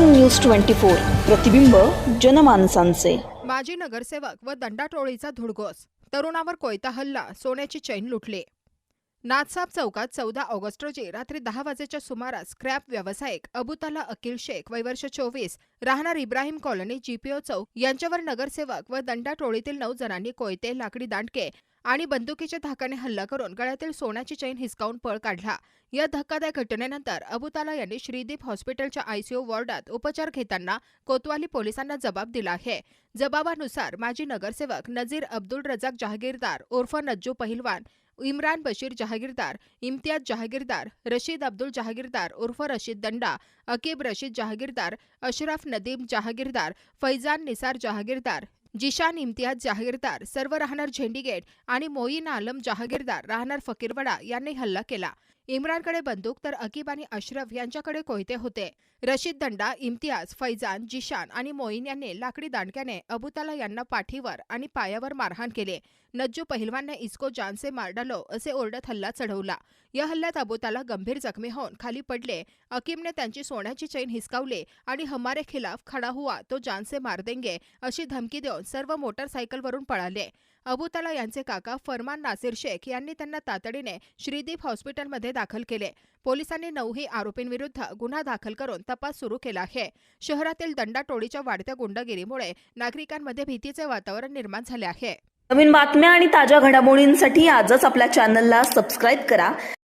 News twenty four प्रतिबिंब जनमानसांचे. माजी नगरसेवक व दंडाटोळीचा धुडगोस तरुणावर कोयता हल्ला सोन्याची चैन लुटली. नाथसाब चौकात चौदा ऑगस्ट रोजी रात्री दहा वाजेच्या सुमारास स्क्रॅप व्यावसायिक अबुताला अकिल शेख वैवर्ष चोवीस राहणार इब्राहिम कॉलनी जीपीओ चौक यांच्यावर नगरसेवक व दंडाटोळीतील नऊ जणांनी कोयते लाकडी दांडके आणि बंदुकीच्या धाकाने हल्ला करून गळ्यातील सोन्याची चैन हिसकावून पळ काढला. या धक्कादायक घटनेनंतर अबुताला यांनी श्रीदीप हॉस्पिटलच्या आयसीयू वॉर्डात उपचार घेताना कोतवाली पोलिसांना जबाब दिला आहे. जबाबानुसार माजी नगरसेवक नजीर अब्दुल रजाक जहागीरदार उर्फ नज्जू पहिलवान इम्रान बशीर जहागीरदार इम्तियाज जहागीरदार रशीद अब्दुल जहागीरदार उर्फ रशीद दंडा अकीब रशीद जहागीरदार अशरफ नदीम जहागीरदार फैजान निसार जहागीरदार जिशान इम्तियाज जहागीरदार सर्व राहणार झेंडीगेट आणि मोईन आलम जहागीरदार राहणार फकीरवडा यांनी हल्ला केला. इम्रानकडे बंदूक तर अकीब आणि अश्रफ यांच्याकडे कोयते होते. रशीद दंडा इम्तियाज फैजान जिशान आणि मोईन यांनी लाकडी दांडक्याने अबुताला यांना पाठीवर आणि पायावर मारहाण केले. नज्जू पहिलवानने इस्को जानसे मार डालो असे ओरडत हल्ला चढवला. या हल्ल्यात अबुताला गंभीर जखमी होऊन खाली पडले. अकीमने त्यांची सोन्याची चैन हिसकावली आणि हमारे खिलाफ खडा हुआ तो जानसे मार देंगे अशी धमकी देऊन सर्व मोटरसायकलवरून पळाले. अबुताला यांचे काका फरमान नासिर शेख यांनी त्यांना तातडीने श्रीदीप हॉस्पिटलमध्ये दाखल केले. पोलिसांनी नऊही आरोपींविरुद्ध गुन्हा दाखल करून तपास सुरू केला आहे. शहरातील दंडाटोळीच्या वाढत्या गुंडगिरीमुळे नागरिकांमध्ये भीतीचे वातावरण निर्माण झाले आहे. नवीन बातम्या आणि ताज्या घडामोडींसाठी आजच आपल्या चॅनलला सबस्क्राईब करा.